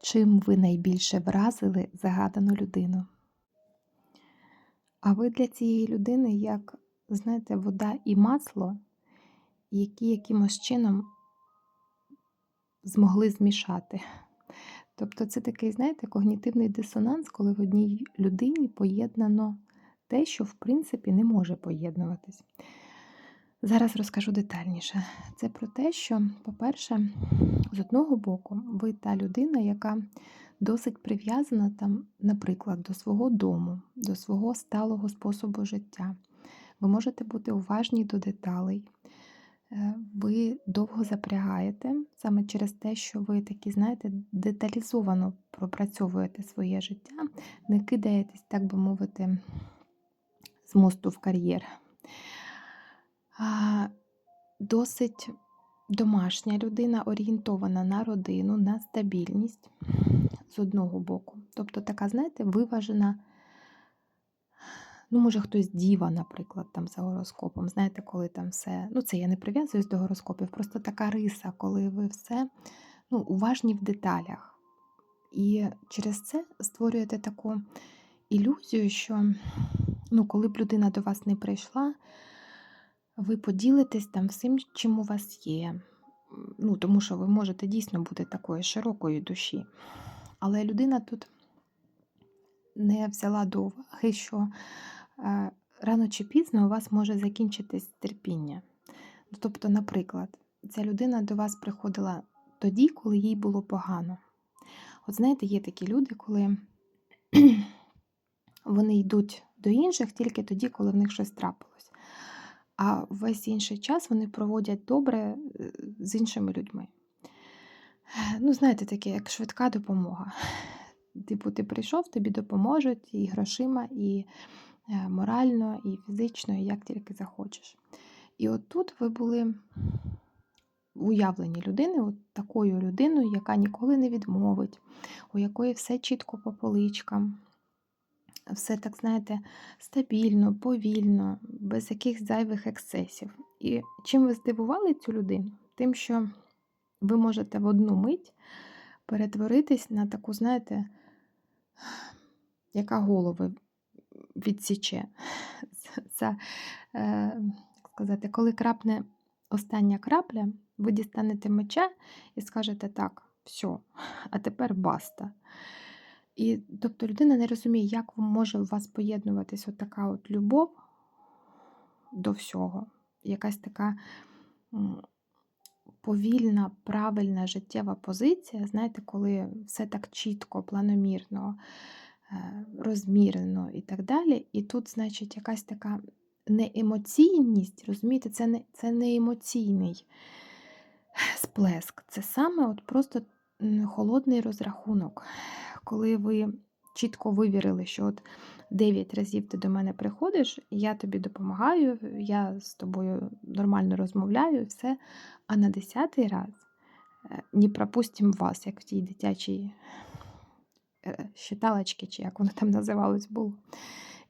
Чим ви найбільше вразили загадану людину? А ви для цієї людини, як, знаєте, вода і масло, які якимось чином змогли змішати. Тобто це такий, знаєте, когнітивний дисонанс, коли в одній людині поєднано те, що в принципі не може поєднуватись. Зараз розкажу детальніше. Це про те, що, по-перше, з одного боку, ви та людина, яка досить прив'язана там, наприклад, до свого дому, до свого сталого способу життя. Ви можете бути уважні до деталей. Е, Ви довго запрягаєте саме через те, що ви такі, знаєте, деталізовано пропрацьовуєте своє життя, не кидаєтесь, так би мовити, з мосту в кар'єр. Досить домашня людина, орієнтована на родину, на стабільність з одного боку. Тобто така, знаєте, виважена. Ну, може, хтось діва, наприклад, там за гороскопом. Знаєте, коли там все. Ну, це я не прив'язуюсь до гороскопів, просто така риса, коли ви все ну, уважні в деталях. І через це створюєте таку ілюзію, що ну, коли б людина до вас не прийшла, ви поділитесь там всім, чим у вас є. Ну, Тому що ви можете дійсно бути такої широкої душі. Але людина тут не взяла до уваги, що е, рано чи пізно у вас може закінчитись терпіння. Ну, Тобто, наприклад, ця людина до вас приходила тоді, коли їй було погано. От знаєте, є такі люди, коли вони йдуть до інших тільки тоді, коли в них щось трапилось. А весь інший час вони проводять добре е, з іншими людьми. Ну, знаєте, таке, як швидка допомога. Типу, ти прийшов, тобі допоможуть і грошима, і е, морально, і фізично, і як тільки захочеш. І от тут ви були уявлені людини, от такою людиною, яка ніколи не відмовить, у якої все чітко по поличкам, все так, знаєте, стабільно, повільно, без якихось зайвих ексцесів. І чим ви здивували цю людину? Тим, що ви можете в одну мить перетворитись на таку, знаєте, яка голови відсіче. Це, е, сказати, коли крапне остання крапля, ви дістанете меча і скажете так, все, а тепер баста. І тобто людина не розуміє, як може у вас поєднуватись от така от любов до всього, якась така повільна, правильна життєва позиція, знаєте, коли все так чітко, планомірно, е, розмірено і так далі. І тут, значить, якась така неемоційність, розумієте, це не, це не емоційний сплеск, це саме от просто холодний розрахунок, коли ви чітко вивірили, що от 9 разів ти до мене приходиш, я тобі допомагаю, я з тобою нормально розмовляю все. А на 10 раз е, не пропустимо вас, як в тій дитячій щиталочці, чи як воно там називалось було.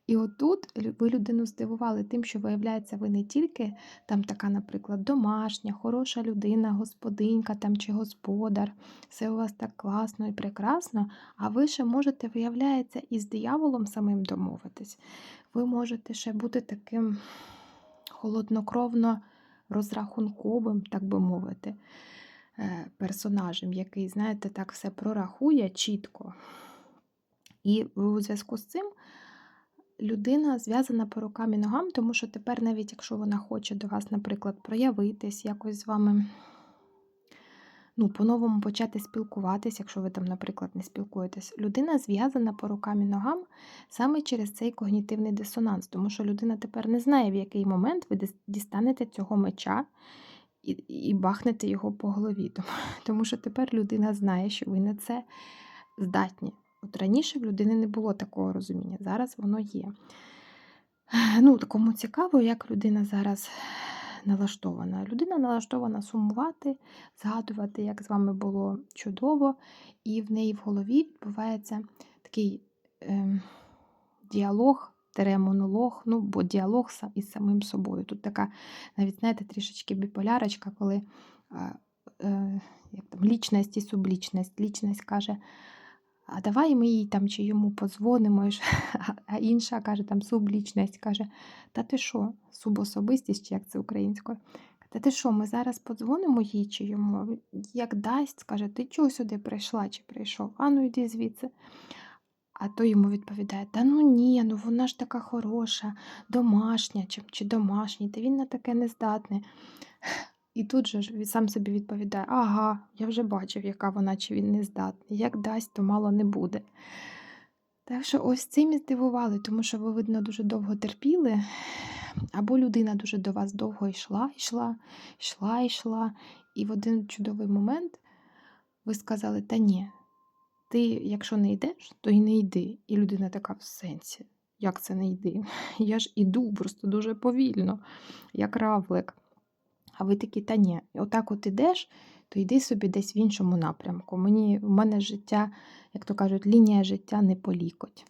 І отут ви людину здивували тим, що виявляється, ви не тільки там така, наприклад, домашня, хороша людина, господинька там чи господар, все у вас так класно і прекрасно, а ви ще можете, виявляється, і з дияволом самим домовитись. Ви можете ще бути таким холоднокровно розрахунковим, так би мовити, е, персонажем, який, знаєте, так все прорахує чітко. І у зв'язку з цим людина зв'язана по рукам і ногам, тому що тепер, навіть якщо вона хоче до вас, наприклад, проявитись, якось з вами ну, по-новому почати спілкуватись, якщо ви там, наприклад, не спілкуєтесь, людина зв'язана по рукам і ногам саме через цей когнітивний дисонанс, тому що людина тепер не знає, в який момент ви дістанете цього меча. І і бахнете його по голові. Тому, тому що тепер людина знає, що ви на це здатні. От раніше в людини не було такого розуміння, зараз воно є. Ну, Кому цікаво, як людина зараз налаштована. Людина налаштована сумувати, згадувати, як з вами було чудово, і в неї в голові відбувається такий е, діалог, монолог, ну, бо діалог із самим собою. Тут така, навіть, знаєте, трішечки біполярочка, коли е, е, як там, лічність і сублічність. Лічність каже, а давай ми їй там чи йому подзвонимо, а інша каже, там сублічність каже, та ти що, субособистість, як це українською? Та ти що, ми зараз подзвонимо їй чи йому? Як дасть, скаже, ти чого сюди прийшла чи прийшов? А ну йди звідси. А той йому відповідає: Та ну ні, ну вона ж така хороша, домашня чи, чи домашній, та він на таке не здатний. І тут же сам собі відповідає: Ага, я вже бачив, яка вона чи він не здатний. Як дасть, то мало не буде. Так що ось цим і здивували, тому що ви, видно, дуже довго терпіли, або людина дуже до вас довго йшла, йшла, йшла, йшла. І в один чудовий момент ви сказали: Та ні, ти, якщо не йдеш, то й не йди. І людина така в сенсі. Як це не йди? Я ж іду просто дуже повільно, як равлик. А ви такі, та ні, отак от ідеш, то йди собі десь в іншому напрямку. Мені, в мене життя, як то кажуть, лінія життя не по лікоть.